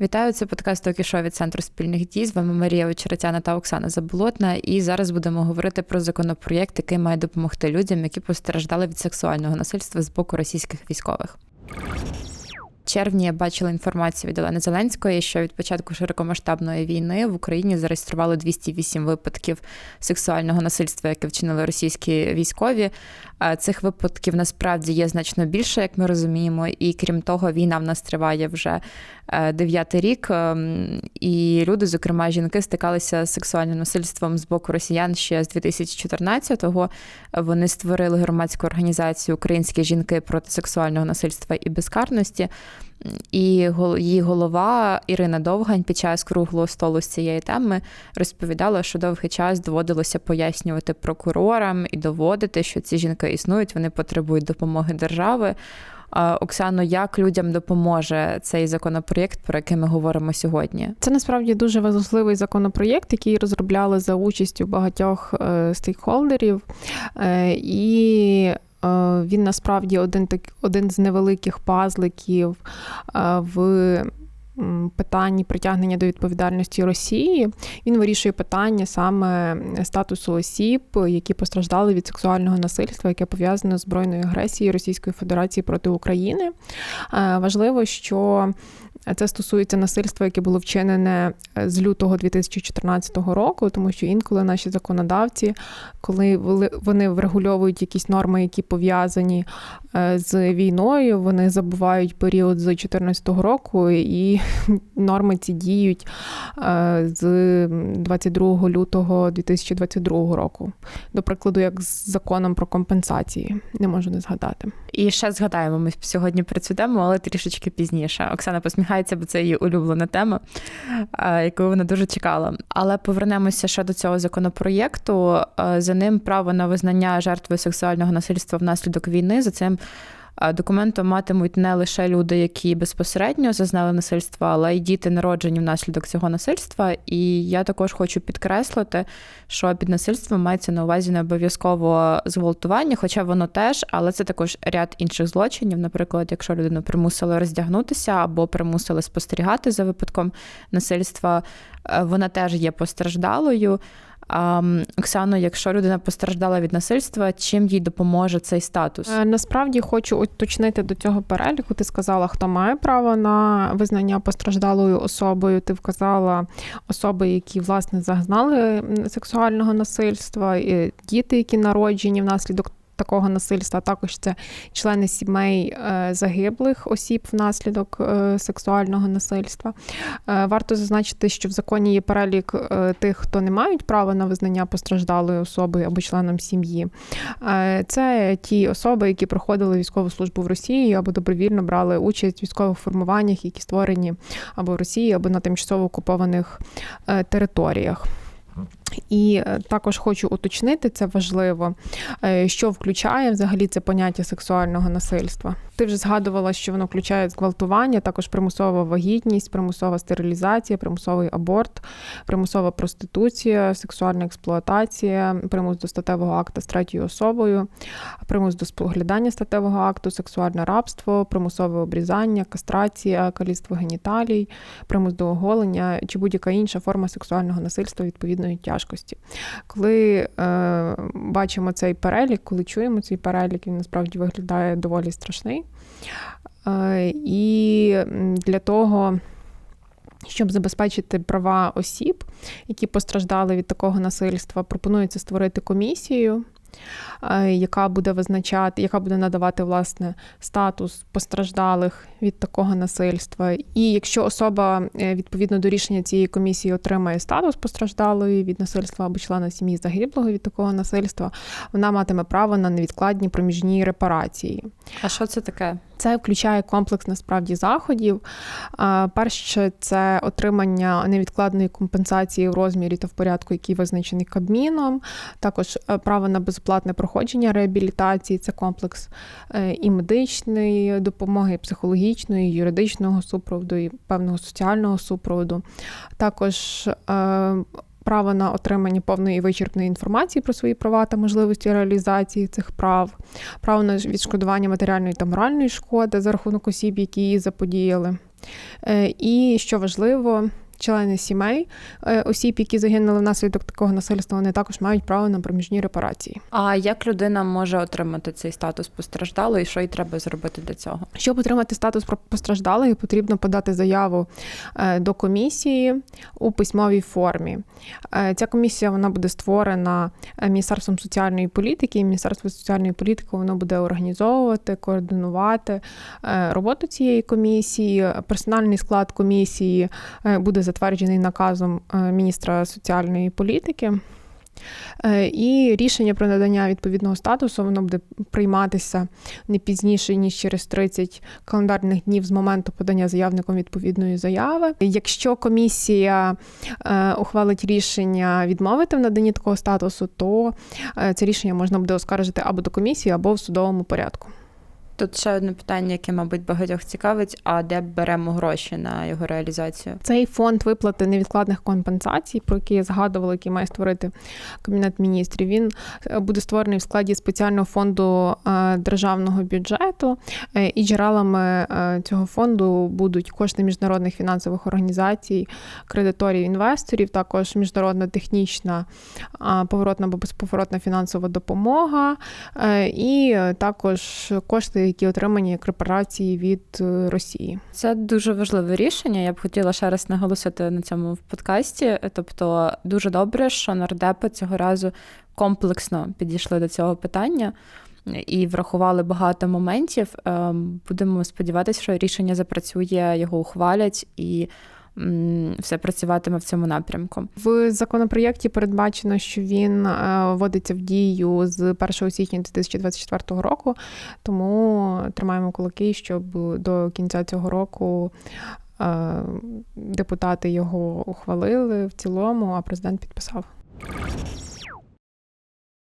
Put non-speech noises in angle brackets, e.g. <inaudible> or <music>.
Вітаю, це подкаст «Токішо» від центру спільних дій. З вами Марія Очеретяна та Оксана Заболотна. І зараз будемо говорити про законопроєкт, який має допомогти людям, які постраждали від сексуального насильства з боку російських військових червні я бачила інформацію від Олени Зеленської, що від початку широкомасштабної війни в Україні зареєстрували 208 випадків сексуального насильства, яке вчинили російські військові. Цих випадків насправді є значно більше, як ми розуміємо, і крім того, війна в нас триває вже е, дев'ятий рік. Ем, і люди, зокрема жінки, стикалися з сексуальним насильством з боку росіян ще з 2014-го. Вони створили громадську організацію Українські жінки проти сексуального насильства і безкарності. І її голова Ірина Довгань під час круглого столу з цієї теми розповідала, що довгий час доводилося пояснювати прокурорам і доводити, що ці жінки існують, вони потребують допомоги держави. Оксано, як людям допоможе цей законопроєкт, про який ми говоримо сьогодні? Це насправді дуже важливий законопроєкт, який розробляли за участю багатьох е, стейкхолдерів. Е, і він насправді один так, один з невеликих пазликів е, в питанні притягнення до відповідальності Росії. Він вирішує питання саме статусу осіб, які постраждали від сексуального насильства, яке пов'язане з збройною агресією Російської Федерації проти України. Е, важливо, що це стосується насильства, яке було вчинене е, з лютого 2014 року, тому що інколи наші законодавці, коли вони врегульовують якісь норми, які пов'язані е, з війною, вони забувають період з 2014 року, і <laughs> норми ці діють е, з 22 лютого 2022 року. До прикладу, як з законом про компенсації, не можу не згадати. І ще згадаємо, ми сьогодні про цю тему, але трішечки пізніше. Оксана посміхає посміхається, бо це її улюблена тема, яку вона дуже чекала. Але повернемося ще до цього законопроєкту. За ним право на визнання жертви сексуального насильства внаслідок війни. За цим Документом матимуть не лише люди, які безпосередньо зазнали насильства, але й діти народжені внаслідок цього насильства. І я також хочу підкреслити, що під насильством мається на увазі не обов'язково зґвалтування, хоча воно теж, але це також ряд інших злочинів. Наприклад, якщо людину примусили роздягнутися або примусили спостерігати за випадком насильства, е, вона теж є постраждалою. Оксано, якщо людина постраждала від насильства, чим їй допоможе цей статус? Е, насправді хочу уточнити до цього переліку. Ти сказала, хто має право на визнання постраждалою особою. Ти вказала особи, які власне зазнали сексуального насильства, діти, які народжені внаслідок такого насильства. Також це члени сімей е, загиблих осіб внаслідок е, сексуального насильства. Е, варто зазначити, що в законі є перелік тих, хто не мають права на визнання постраждалої особи або членом сім'ї. Це ті особи, які проходили військову службу в Росії або добровільно брали участь в військових формуваннях, які створені або в Росії, або на тимчасово окупованих територіях. І е, також хочу уточнити, це важливо, е, що включає взагалі це поняття сексуального насильства. Ти вже згадувала, що воно включає зґвалтування, також примусова вагітність, примусова стерилізація, примусовий аборт, примусова проституція, сексуальна експлуатація, примус до статевого акту з третьою особою, примус до споглядання статевого акту, сексуальне рабство, примусове обрізання, кастрація, каліцтво геніталій, примус до оголення чи будь-яка інша форма сексуального насильства відповідної тяжкості. Коли е, бачимо цей перелік, коли чуємо цей перелік, він насправді виглядає доволі страшний. Е, і для того. Щоб забезпечити права осіб, які постраждали від такого насильства, пропонується створити комісію, яка буде визначати, яка буде надавати власне статус постраждалих від такого насильства. І якщо особа е, відповідно до рішення цієї комісії отримає статус постраждалої від насильства або члена сім'ї загиблого від такого насильства, вона матиме право на невідкладні проміжні репарації. А що це таке? Це включає комплекс насправді заходів. Перше, це отримання невідкладної компенсації в розмірі та в порядку, який визначений Кабміном. Також е, право на безоплатне проходження реабілітації, це комплекс е, і медичної допомоги, і психологічної, і юридичного супроводу, і певного соціального супроводу. Також е, право на отримання повної і вичерпної інформації про свої права та можливості реалізації цих прав, право на відшкодування матеріальної та моральної шкоди за рахунок осіб, які її заподіяли. Е, І що важливо, члени сімей е, осіб, які загинули внаслідок такого насильства, вони також мають право на проміжні репарації. А як людина може отримати цей статус постраждалої, і що їй треба зробити для цього? Щоб отримати статус постраждалої, потрібно подати заяву е, до комісії у письмовій формі. Е, Ця комісія вона буде створена Міністерством соціальної політики. і Міністерство соціальної політики воно буде організовувати, координувати роботу цієї комісії. Персональний склад комісії буде затверджений наказом е, міністра соціальної політики. Е, І рішення про надання відповідного статусу воно буде прийматися не пізніше ніж через 30 календарних днів з моменту подання заявником відповідної заяви. Якщо комісія е, ухвалить рішення відмовити в наданні такого статусу, то це рішення можна буде оскаржити або до комісії, або в судовому порядку. Тут ще одне питання, яке, мабуть, багатьох цікавить: а де беремо гроші на його реалізацію? Цей фонд виплати невідкладних компенсацій, про який я згадувала, який має створити кабінет міністрів. Він е, буде створений в складі спеціального фонду е, державного бюджету, е, і джерелами цього фонду будуть кошти міжнародних фінансових організацій, кредиторів, інвесторів, також міжнародна технічна поворотна або безповоротна фінансова допомога, і також кошти, які отримані корпорації від е, Росії. Це дуже важливе рішення. Я б хотіла ще раз наголосити на цьому в подкасті. Тобто, дуже добре, що нардепи цього разу комплексно підійшли до цього питання. І врахували багато моментів. Ем, Будемо сподіватися, що рішення запрацює, його ухвалять і все працюватиме в цьому напрямку. В законопроєкті передбачено, що він е, вводиться в дію з 1 січня 2024 року, тому тримаємо кулаки, щоб до кінця цього року е, депутати його ухвалили в цілому, а президент підписав.